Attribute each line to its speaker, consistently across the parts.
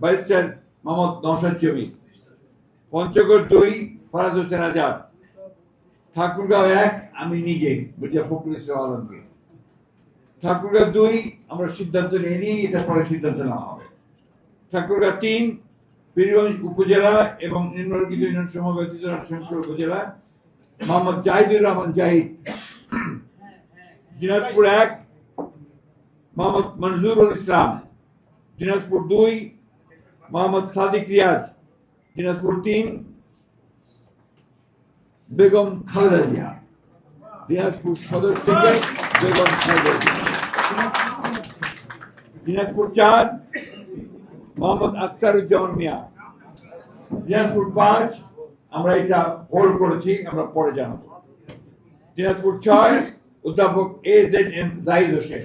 Speaker 1: Barrister Mohammad Naushad জমি। পঞ্চগড় দুই, ফরাজ হোসেন আজাদ। ঠাকুরগাঁও এক, আমি নিজে মির্জা ফখরুল ইসলাম আলমকে। ঠাকুরগাঁও দুই, আমরা সিদ্ধান্ত নিইনি, এটা পরে সিদ্ধান্ত নেওয়া হবে। ঠাকুরগাঁও তিন, পীরগঞ্জ উপজেলা এবং নিম্নলিখিত ইউনিয়ন সময় ব্যতীত শঙ্কর উপজেলা মোহাম্মদ জাহিদুর রহমান জাহিদ। দিনাজপুর এক, মোহাম্মদ মনজুরুল ইসলাম। দিনাজপুর দুই মোহাম্মদ সাদিক রিয়াজ, দিনাজপুর তিন, বেগম খালেদা জিয়া। দিনাজপুর সদর থেকে বেগম খালেদা জিয়া। দিনাজপুর চার, মোহাম্মদ আখতারুজ্জামান মিয়া। দিনাজপুর পাঁচ, আমরা এটা হোল্ড করেছি, আমরা পরে জানাব। দিনাজপুর ছয়, অধ্যাপক A Z M Zahid Hossain.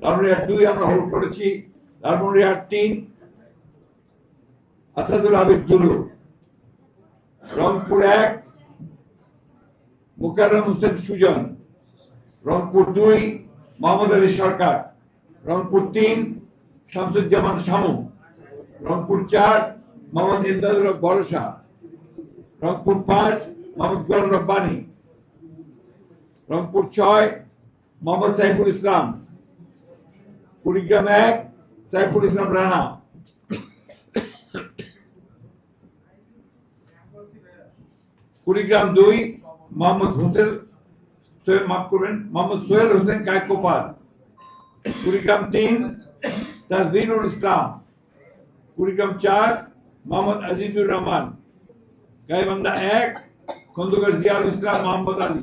Speaker 1: Lalmonirhat দুই আমরা হোল্ড করেছি। লালমনিরহাট তিন, আসাদুল হাবিব দুলু রংপুর এক, মুকাররম হোসেন সুজন। রংপুর দুই, মোহাম্মদ আলী সরকার। রংপুর তিন, শামসুজ্জামান শামু। রংপুর চার, মোহাম্মদ ইমদাদুল ভরসা রংপুর পাঁচ, মোহাম্মদ গোলাম রব্বানি। রংপুর ছয়, মোহাম্মদ সাইফুল ইসলাম। কুড়িগ্রাম এক সাইফুল ইসলাম রানা কুড়িগ্রাম দুই মোহাম্মদ হোসেন সোহেল মাফ করবেন মোহাম্মদ সোহেল হোসেন কায়কোপাল কুড়িগ্রাম তিন তাজবিরুল ইসলাম কুড়িগ্রাম চার মোহাম্মদ আজিজুর রহমান গাইবান্ধা এক খন্দকার জিয়াউল ইসলাম মোহাম্মদ আলী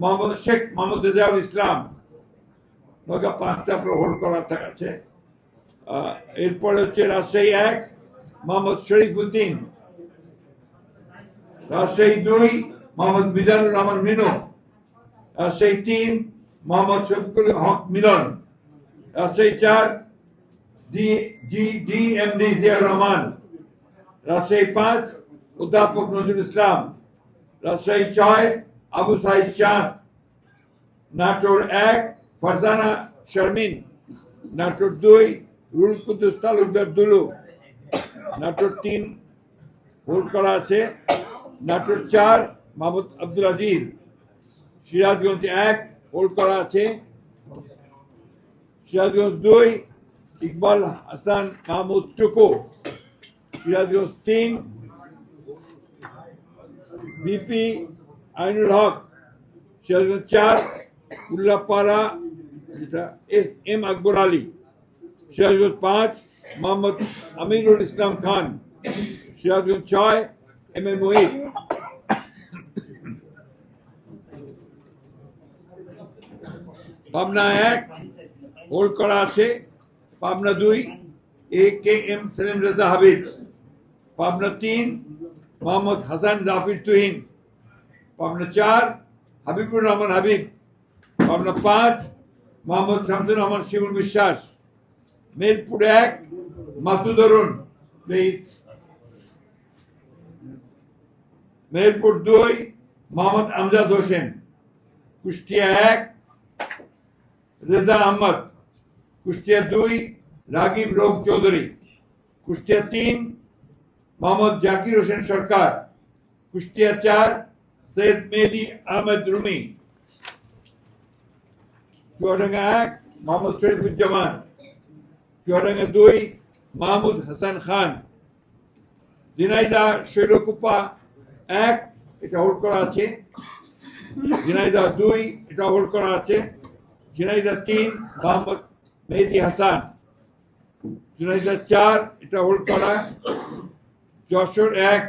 Speaker 1: মোহাম্মদ শেখ মোহাম্মদ রেজাউল ইসলাম নওগাঁ পাঁচটা প্রহর করা আহ, এরপরে হচ্ছে রাজশাহী এক মোহাম্মদ শরীফ উদ্দিন রাজশাহী দুই মোহাম্মদ মিজানুর রহমান মিনু। রাজশাহী তিন মোহাম্মদ শফিকুল হক মিলন। রাজশাহী চার G D M D Ziaur Rahman. Rajshahi পাঁচ অধ্যাপক নজরুল ইসলাম। রাজশাহী ছয় আবু সাইদ চাঁদ নাটোর এক, ফারজানা শারমিন, নাটোর দুই, রুল কুদ্দুস তালুকদার দুলু, নাটোর তিন হোল্ড করা আছে, নাটোর চার, মাহমুদ আব্দুল আজিজ, সিরাজগঞ্জ এক হোল্ড করা আছে, সিরাজগঞ্জ দুই, ইকবাল হাসান মাহমুদ টুকু, সিরাজগঞ্জ তিন, বিপি আইনুল হক সিরাজগঞ্জ চার উল্লাপাড়া যেটা এস এম আকবর আলী সিরাজগঞ্জ পাঁচ মোহাম্মদ আমিরুল ইসলাম খান সিরাজগঞ্জ ছয় এম এ মোহিত পাবনা এক হোল্ড করা আছে পাবনা দুই A K M Selim Reza Habib Pabna তিন মোহাম্মদ হাসান জাফির তুহিন পাবনা চার হাবিবুর রহমান হাবিব পাবনা পাঁচ মোহাম্মদ শামসুর রহমান শিমুল বিশ্বাস মিরপুর এক মাসুদ অরুণ প্লিজ মেহেরপুর দুই মোহাম্মদ আমজাদ হোসেন কুষ্টিয়া এক রেজা আহমদ কুষ্টিয়া দুই রাগিব রোগ চৌধুরী কুষ্টিয়া তিন মোহাম্মদ জাকির হোসেন সরকার কুষ্টিয়া চার সৈয়দ মেহেদি আহমেদ রুমি চুয়াডাঙ্গা এক মোহাম্মদ শরীফুজ্জামান চুয়াডাঙ্গা দুই মাহমুদ হাসান খান ঝিনাইদা শৈলকুপা এক এটা হোল্ড করা আছে ঝিনাইদা দুই এটা হোল্ড করা আছে ঝিনাইদা তিন মোহাম্মদ মেহেদি হাসান ঝিনাইদা চার, এটা হোল্ড করা যশোর এক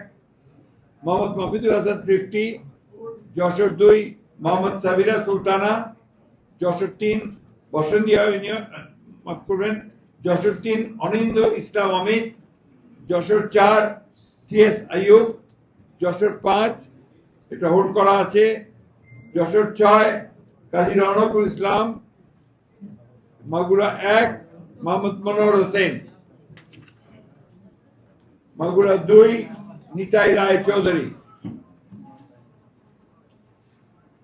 Speaker 1: মোহাম্মদ মফিদুল হাসান ফিফটি যশোর দুই, মোহাম্মদ সাবিরা সুলতানা, যশোর তিন বসন্তী ইউনিয়ন করবেন, যশোর তিন, অনিন্দ ইসলাম অমিত যশোর চার, টি এস আইয়ুব, যশোর পাঁচ, এটা হোল্ড করা আছে, যশোর ছয়, কাজী রনকুল ইসলাম, মাগুরা এক, মোহাম্মদ মনোহর হোসেন। মাগুরা দুই, নিতাই রায় চৌধুরী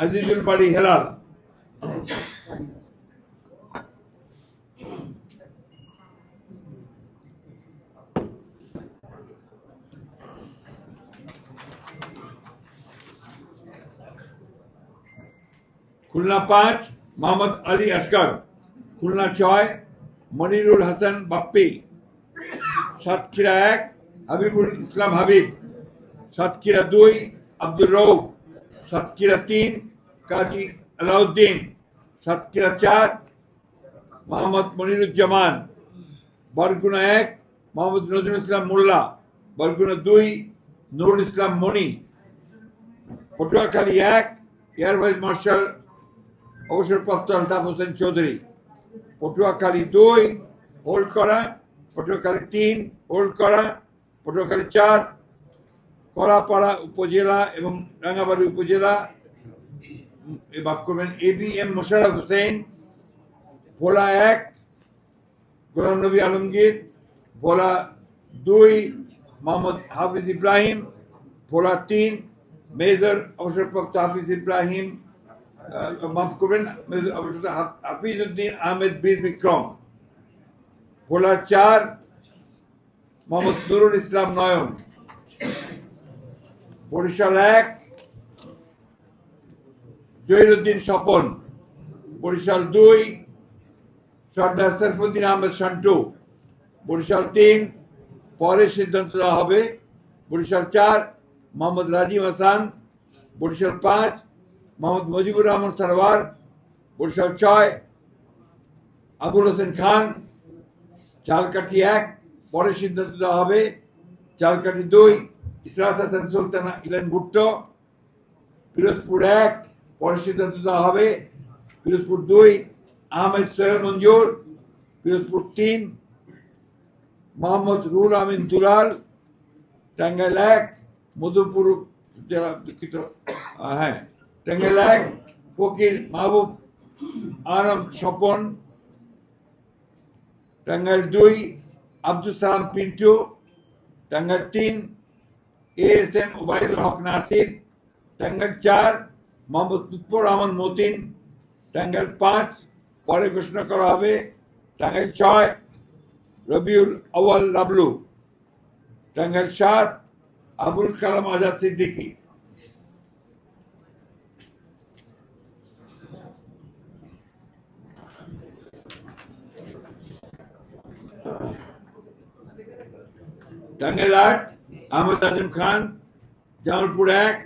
Speaker 1: আজিজুল বাড়ি হেলাল খুলনা পাঁচ মোহাম্মদ আলী আসগর খুলনা ছয় মনিরুল হাসান বাপ্পি সাতক্ষীরা এক হাবিবুল ইসলাম হাবিব সাতক্ষীরা দুই আব্দুর রৌফ সাতক্ষীরা তিন কাজী আলাউদ্দিন সাতক্ষীরা চার, মোহাম্মদ মনিরুজ্জামান, বরগুনা এক, মোহাম্মদ নজরুল ইসলাম মোল্লা, বরগুনা দুই, নুরুল ইসলাম মনি পটুয়াখালী এক, এয়ার ভাইস মার্শাল অবসরপ্রাপ্ত আলতাফ হোসেন চৌধুরী। পটুয়াখালী দুই হোল্ড করা পটুয়াখালী তিন হোল্ড করা পটুয়াখালী চার, কলাপাড়া উপজেলা এবং রাঙ্গাবাড়ি উপজেলা বাপ করবেন, A B M Mosharraf Hossain, Bhola এক, গোলাম নবী আলমগীর, ভোলা দুই, মোহাম্মদ হাফিজ ইব্রাহিম, ভোলা তিন, মেজর অবসরপ্রাপ্ত হাফিজ ইব্রাহিম মাফ করবেন, মেজর অবসরপ্রাপ্ত হাফ- হাফিজউদ্দিন আহমেদ বীর বিক্রম, ভোলা চার, মোহাম্মদ নুরুল ইসলাম নয়ন, বরিশাল এক জহিরুদ্দিন স্বপন, বরিশাল দুই, সর্দার সরফুদ্দিন আহমেদ সন্টু, বরিশাল তিন, পরে সিদ্ধান্ত দেওয়া হবে, বরিশাল চার, মোহাম্মদ রাজিম হাসান, বরিশাল পাঁচ, মোহাম্মদ মুজিবুর রহমান সারওয়ার বরিশাল ছয়, আবুল হোসেন খান, চালকাঠি এক, পরে সিদ্ধান্ত দেওয়া হবে, চালকাঠি দুই, ইসরাত হাসান সুলতানা ইলেন ভুট্টো, পিরোজপুর এক পরে সিদ্ধান্ত দেওয়া হবে। পিরোজপুর দুই আহমেদ সোহেল মঞ্জুর পিরোজপুর তিন মোহাম্মদ রুল আমিন দুলাল টাঙ্গাইল এক মধুপুর জেলা দুঃখিত আহ, হ্যাঁ টাঙ্গাইল এক ফকির মাহবুব আলম স্বপন টাঙ্গাইল দুই আব্দুল সালাম পিন্টু টাঙ্গাইল তিন A S M Obaidul Haque Nasir Tangail চার মোহাম্মদ লুৎফর রহমান মতিন, টাঙ্গাইল পাঁচ, পরে ঘোষণা করা হবে টাঙ্গাইল ছয়, রবিউল আওয়াল লাবলু, টাঙ্গাইল সাত, আবুল কালাম আজাদ সিদ্দিকী। টাঙ্গাইল আট, আহমদ আজিম খান, জামালপুর এক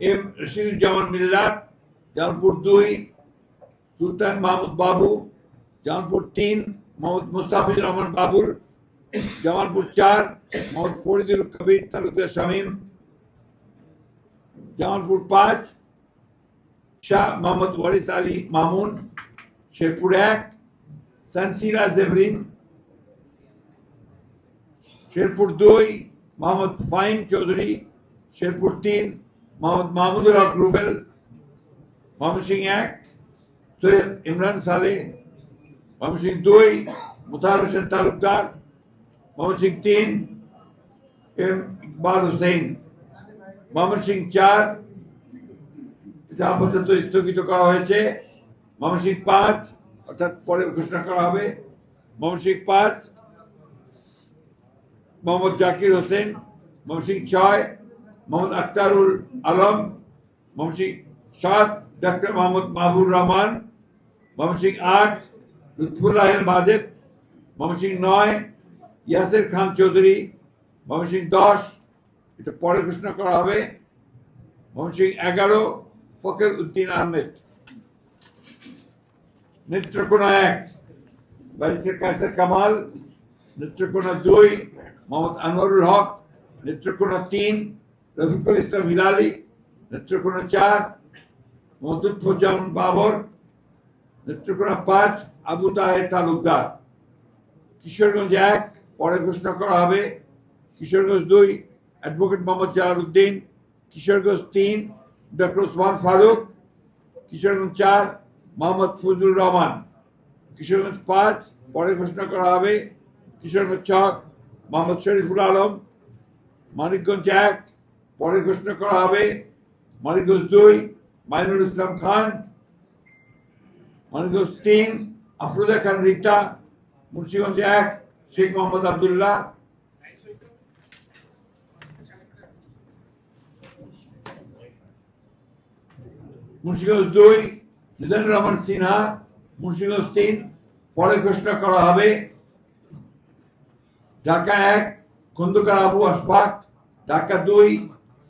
Speaker 1: এম রশিদুজ্জামান মিল্লাত, জামালপুর দুই, সুলতান মাহমুদ বাবু, জামালপুর তিন, মোহাম্মদ মুস্তাফিজুর রহমান বাবুল, জামালপুর চার, মোহাম্মদ ফরিদুল কবির তালুকদার শামীম, জামালপুর পাঁচ, শাহ মোহাম্মদ ওয়ারিস আলী মামুন, শেরপুর এক, সানসিরা জেবরিন, শেরপুর দুই, মোহাম্মদ ফাইম চৌধুরী, শেরপুর তিন মোহাম্মদ মাহমুদুল হক রুবেল, মোহাম্মদ সিং এক, সৈয়দ ইমরান সালে, মোহাম্মদ সিং দুই, মুতাহার হোসেন তালুকদার, মোহাম্মদ সিং তিন, এম ইকবাল হুসেন। মোহাম্মদ সিং চার যা আপাতত স্থগিত করা হয়েছে। মোহাম্মদ সিং পাঁচ, অর্থাৎ পরে ঘোষণা করা হবে। মোহাম্মদ সিং পাঁচ, মোহাম্মদ জাকির হোসেন। মোহাম্মদ সিং ছয় মোহাম্মদ আখতারুল আলম মমসিং সাত ডক্টর মোহাম্মদ মাহবুর রহমান, মোহাম্মদ সিং আট, লুৎফুল্লাহ মাজেদ, মোহাম্মদ সিং নয়, ইয়াসের খান চৌধুরী, মোহাম্মদ সিং দশ, এটা পরে ঘোষণা করা হবে, মোহাম্মদ সিং এগারো ফকের উদ্দিন আহমেদ। নেত্রকোনা এক, ব্যারিস্টার কায়সার কামাল, নেত্রকোনা দুই, মোহাম্মদ আনোয়ারুল হক, নেত্রকোনা তিন রফিকুল ইসলাম হিলালি নেত্রকোনা চার মহদুদ্দুজ্জামান বাবর, নেত্রকোনা পাঁচ, আবু তাহের তালুকদার। কিশোরগঞ্জ এক, পরে ঘোষণা করা হবে। কিশোরগঞ্জ দুই, অ্যাডভোকেট মোহাম্মদ জালালউদ্দিন। কিশোরগঞ্জ তিন, ডক্টর ওসমান ফারুক। কিশোরগঞ্জ চার, মোহাম্মদ ফজলুর রহমান। কিশোরগঞ্জ পাঁচ, পরে ঘোষণা করা হবে। কিশোরগঞ্জ ছক মোহাম্মদ শরীফুল আলম। মানিকগঞ্জ এক পরে ঘোষণা করা হবে মানিকগঞ্জ দুই, মাইনুল ইসলাম খান মানিকগঞ্জ তিন, আফরোজা খান রিতা মুন্সিগঞ্জ এক, শেখ মোহাম্মদ আবদুল্লাহ। মুন্সিগঞ্জ দুই, মিজানুর রহমান সিনহা, মুন্সিগঞ্জ তিন, পরে ঘোষণা করা হবে। ঢাকা এক, খন্দকার আবু আশফাক, ঢাকা দুই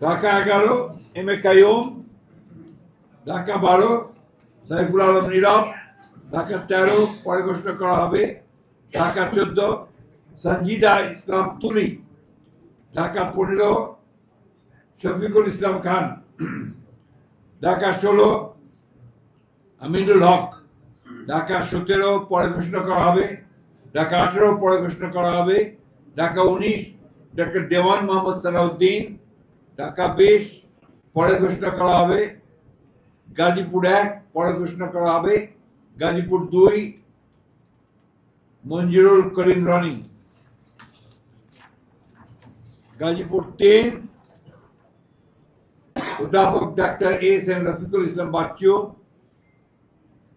Speaker 1: ঢাকা এগারো, এম এ কাইম ঢাকা বারো, সাইফুল আলম নীরব, ঢাকা তেরো, পরে ঘোষণা করা হবে, ঢাকা চোদ্দ সঞ্জিদা ইসলাম তুলি, ঢাকা পনেরো, শফিকুল ইসলাম খান, ঢাকা ষোলো, আমিনুল হক, ঢাকা সতেরো, পরে ঘোষণা করা হবে, ঢাকা আঠেরো, পরে ঘোষণা করা হবে, ঢাকা উনিশ, ডক্টর দেওয়ান মোহাম্মদ সালাউদ্দিন ঢাকা বিশ, পরে ঘোষণা করা হবে। গাজীপুর এক, পরে ঘোষণা করা হবে। গাজীপুর দুই, মঞ্জুরুল করিম রনি। গাজীপুর তিন, অধ্যাপক ডাক্তার এস এম রফিকুল ইসলাম বাচ্চু।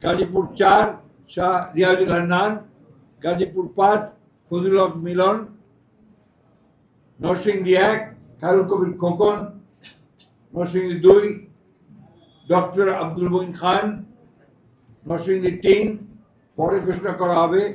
Speaker 1: গাজীপুর চার, শাহ রিয়াজুল হান্নান। গাজীপুর পাঁচ, ফজলুল হক মিলন। নরসিংদী এক খায়রুল কবির খোকন, নরসিংদী দুই, ডক্টর আব্দুল মঈন খান, নরসিংদী তিন, পরে ঘোষণা করা হবে